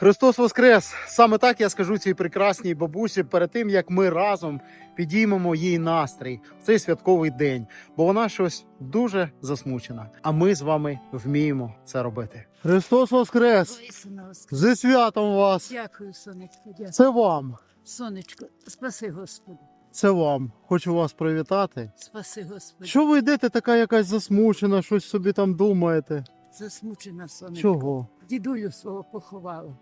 Христос Воскрес! Саме так я скажу цій прекрасній бабусі перед тим, як ми разом підіймемо їй настрій в цей святковий день, бо вона щось дуже засмучена. А ми з вами вміємо це робити. Христос Воскрес! Зі святом вас! Дякую, сонечко, дякую. Це вам! Сонечко, спаси Господи, Це вам. Хочу вас привітати. спаси Господи. Що ви йдете така якась засмучена, щось собі там думаєте? Засмучена сонечко. Чого? Дідулю свого поховала.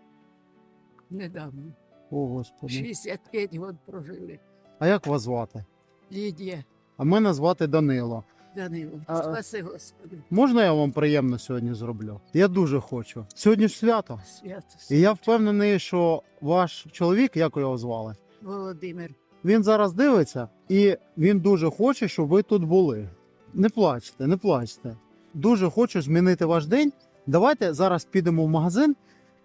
Недавно. О, Господи. 65 років прожили. А як вас звати? Лідія, А мене звати Данило. Данило, А- спаси Господи. Можна я вам приємно сьогодні зроблю? Я дуже хочу. Сьогодні ж свято. Свято. І я впевнений, що ваш чоловік, як його звали, Володимир. він зараз дивиться і він дуже хоче, щоб ви тут були. Не плачте, не плачте. Дуже хочу змінити ваш день. Давайте зараз підемо в магазин,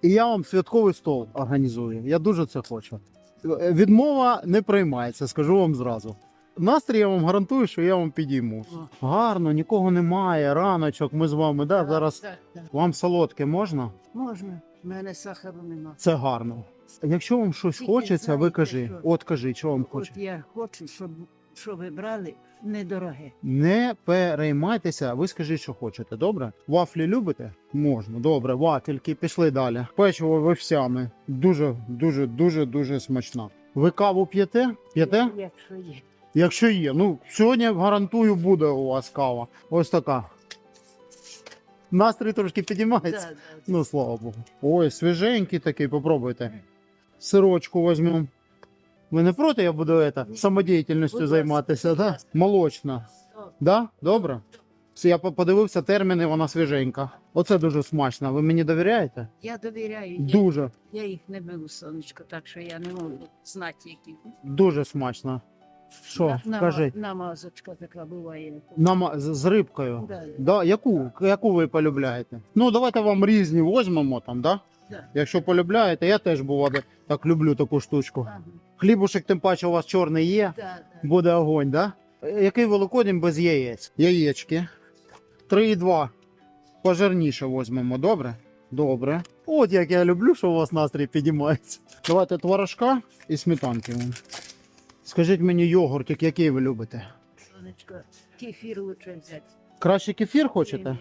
і я вам святковий стол організую. Я дуже це хочу. Відмова не приймається, скажу вам зразу. Настрій я вам гарантую, що я вам підійму. Гарно, нікого немає. Раночок, ми з вами. Да, зараз вам солодке можна? Можна. У мене сахару нема. Це гарно. Якщо вам щось хочеться, ви кажи. От кажи, що вам От я хочу, щоб що ви брали недороге. Не переймайтеся, ви скажіть, що хочете. Добре? Вафлі любите? Можна. Добре, вафельки, пішли далі. Печиво вовсяне. Дуже, дуже, дуже, дуже смачна. Ви каву п'єте? П'єте? Якщо є. Якщо є. Ну, сьогодні гарантую, буде у вас кава. Ось така. Настрій трошки підіймається. Да, да. Ну, слава Богу. Ой, свіженький такий, попробуйте. Сирочку візьмемо. Ви не проти, я буду это, самодіяльністю займатися, да? Молочна. Да? Добре? Все, Я подивився терміни, вона свіженька. Оце дуже смачно. Ви мені довіряєте? Я довіряю. Я, Дуже, я їх не беру, сонечко, так що я не можу знати, які. дуже смачно. Що, На- кажіть? Намазочка така буває. Нам з, з рибкою. Да, Да, яку, яку ви полюбляєте? Ну, давайте вам різні візьмемо там, да? да. Якщо полюбляєте, я теж буває так люблю таку штучку. Ага. Хлібушек, тим паче, у вас чорний є. Да, да. Буде огонь, да? Який великодень без яєць? Яєчки. 3,2. Пожирніше візьмемо, добре? Добре. От як я люблю, що у вас настрій підіймається. Давайте творожка і сметанки. вам. Скажіть мені йогуртик, який ви любите? Сонечко, кефір лучше взяти. Краще кефір хочете?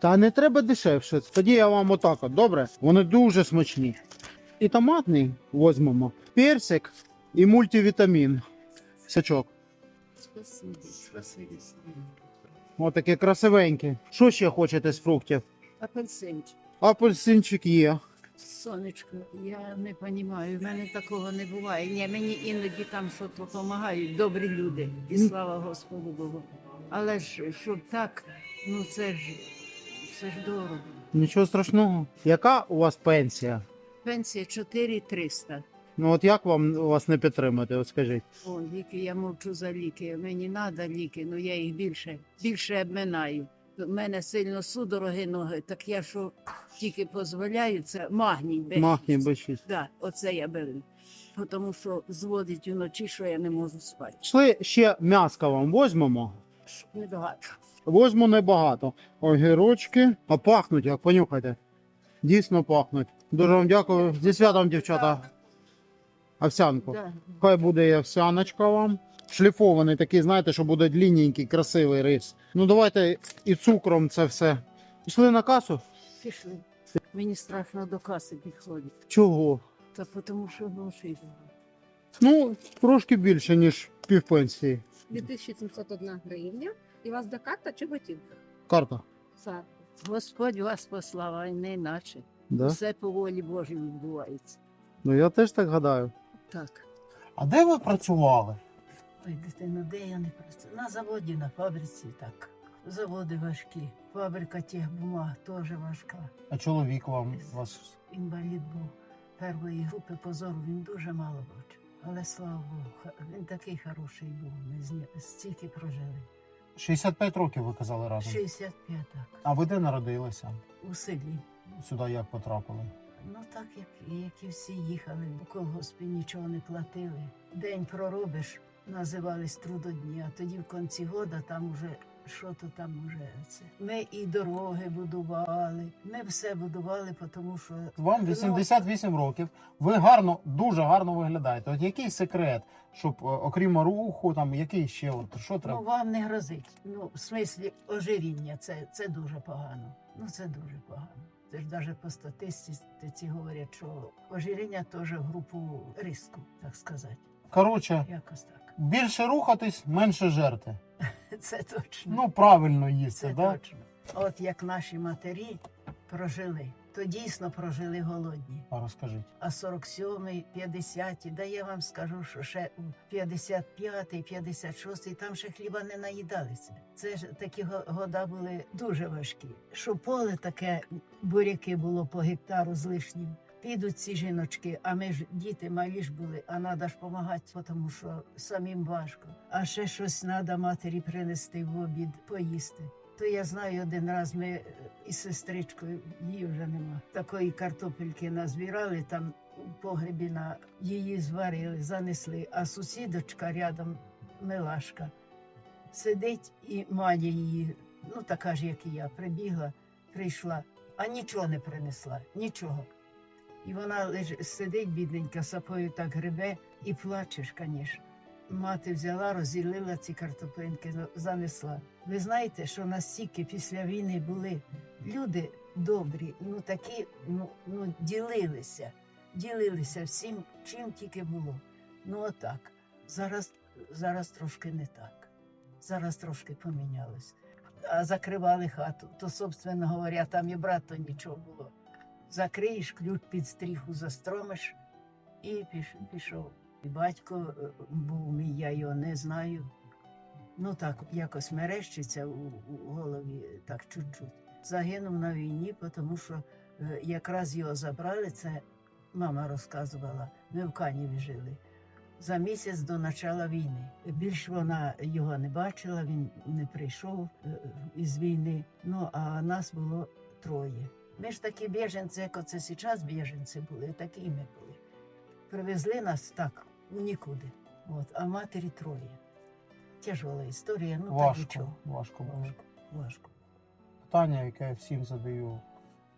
Та не треба дешевше. Тоді я вам отак, от, добре? Вони дуже смачні. І томатний візьмемо, персик і мультивітамін. Сачок. Спасибі, спасибі. Ось такі красивенькі. Що ще хочете з фруктів? Апельсинчик. Апельсинчик є. Сонечко, я не розумію, в мене такого не буває. Ні, мені іноді там щось допомагають, добрі люди, і слава Господу Богу. Але ж щоб так, ну це ж це ж дорого. Нічого страшного. Яка у вас пенсія? Пенсія 4300. Ну от як вам вас не підтримати? От скажіть. О, ліки, я мовчу за ліки. Мені треба ліки, ну я їх більше, більше обминаю. У мене сильно судороги ноги, так я що тільки дозволяю, це магній. без Махні бишість. Да, оце я беру. Тому що зводить уночі, що я не можу спати. Йшли ще м'яска вам візьмемо. Небагато. Возьму небагато. Огірочки. А пахнуть, як понюхайте. Дійсно пахнуть. Дуже вам дякую. Зі святом, дівчата. Овсянку. Хай буде і овсяночка вам. Шліфований такий, знаєте, що буде длинненький, красивий рис. Ну давайте і цукром це все. Пішли на касу? Пішли. Мені страшно до каси підходити. Чого? Та тому що грошей. багато. Ну, трошки більше, ніж півпенсії. 2701 гривня. І у вас до карта чи готівка? Карта. Сар. Господь вас послав, а не іначе. Да? Все по волі Божій відбувається. Ну я теж так гадаю. Так. А де ви працювали? Ой, дитино, де я не працюю? На заводі, на фабриці так. Заводи важкі. Фабрика техбумаг теж важка. А чоловік вам вас. Інвалід був першої групи позору, він дуже мало бачив. Але слава Богу, він такий хороший був. Ми з ним стільки прожили. 65 років ви казали разом. 65 так. А ви де народилися? У селі. Сюди як потрапили? Ну так, як, як і всі їхали, в колгоспі нічого не платили. День проробиш, називались трудодні, а тоді в кінці года там уже що то там уже це. Ми і дороги будували, ми все будували, тому що Вам Ну, 88 років. Ви гарно, дуже гарно виглядаєте. От який секрет, щоб е, окрім руху, там який ще от що ну, треба? вам не грозить. Ну, в смислі ожиріння, це, це дуже погано. Ну, це дуже погано. Це ж навіть по статистиці говорять, що ожиріння теж в групу риску, так сказати. Коротше, Якось так. більше рухатись, менше жерти. Це точно. Ну правильно їсти, Це да? точно. От як наші матері прожили, то дійсно прожили голодні. А розкажіть. А 47-й, 50-й, да я вам скажу, що ще у 55-й, 56-й там ще хліба не наїдалися. Це ж такі го- года були дуже важкі. Що поле таке буряки було по гектару з лишнім. Підуть ці жіночки, а ми ж діти малі ж були, а треба ж допомагати, тому що самим важко. А ще щось треба матері принести в обід, поїсти. То я знаю, один раз ми е, із сестричкою, її вже нема. Такої картопельки назбирали там у погребі на її зварили, занесли. А сусідочка рядом милашка сидить і має її, ну така ж, як і я, прибігла, прийшла, а нічого не принесла, нічого. І вона леж... сидить, бідненька, сапою так гребе і плачеш, звісно. Мати взяла, розділила ці картоплинки, занесла. Ви знаєте, що настільки після війни були люди добрі, ну такі, ну, ну ділилися, ділилися всім, чим тільки було. Ну отак. Зараз, зараз трошки не так. Зараз трошки помінялось. А закривали хату, то, собственно говоря, там і брато нічого було. Закриєш, ключ під стріху застромиш і піш- пішов. І батько е, був мій, я його не знаю. Ну так, якось мерещиться у, у голові, так чуть-чуть. Загинув на війні, тому що е, якраз його забрали, це мама розказувала, ми в Каніві жили. За місяць до початку війни. Більш вона його не бачила, він не прийшов е, із війни. Ну а нас було троє. Ми ж такі біженці, як оце зараз біженці були, такі ми були. Привезли нас так, у нікуди. От, а матері троє. Тяжола історія, ну так важко, нічого. важко. Важко, важко. Питання, яке я всім задаю.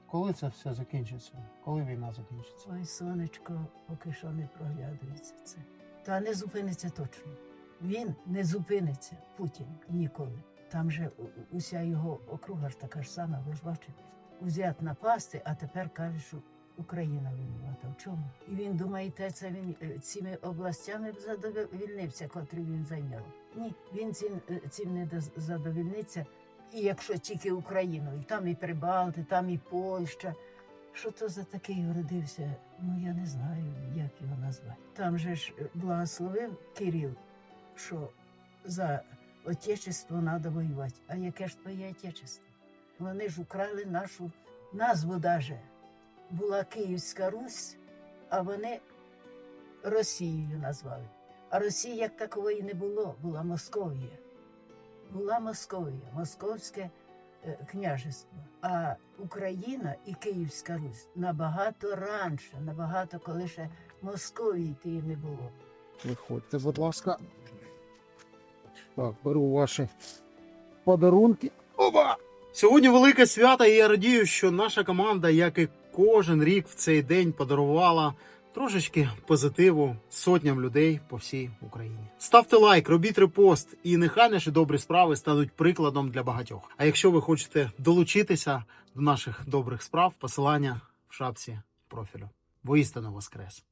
Коли це все закінчиться? Коли війна закінчиться? Ой, сонечко, поки що не проглядується це. Та не зупиниться точно. Він не зупиниться, Путін ніколи. Там же уся його округа ж така ж сама, ви ж бачите. Узят напасти, а тепер каже, що Україна винувата. В чому? І він думаєте, це він е, цими областями б задовільнився, котрі він зайняв. Ні, він цим, е, цим не задовільниться. І якщо тільки Україною, там і Прибалти, там і Польща. Що то за такий вродився? Ну я не знаю, як його назвати. Там же ж е, благословив Кирил, що за отечество треба воювати. А яке ж твоє отечество? Вони ж украли нашу назву даже. Була Київська Русь, а вони Росією назвали. А Росії як такової не було, була Московія. Була Московія, Московське е, княжество. А Україна і Київська Русь набагато раніше, набагато коли ще Московії тієї не було. Виходьте, будь ласка. Так, беру ваші подарунки. Оба! Сьогодні велике свято, і я радію, що наша команда, як і кожен рік в цей день, подарувала трошечки позитиву сотням людей по всій Україні. Ставте лайк, робіть репост, і нехай наші добрі справи стануть прикладом для багатьох. А якщо ви хочете долучитися до наших добрих справ, посилання в шапці профілю. Воістину воскрес!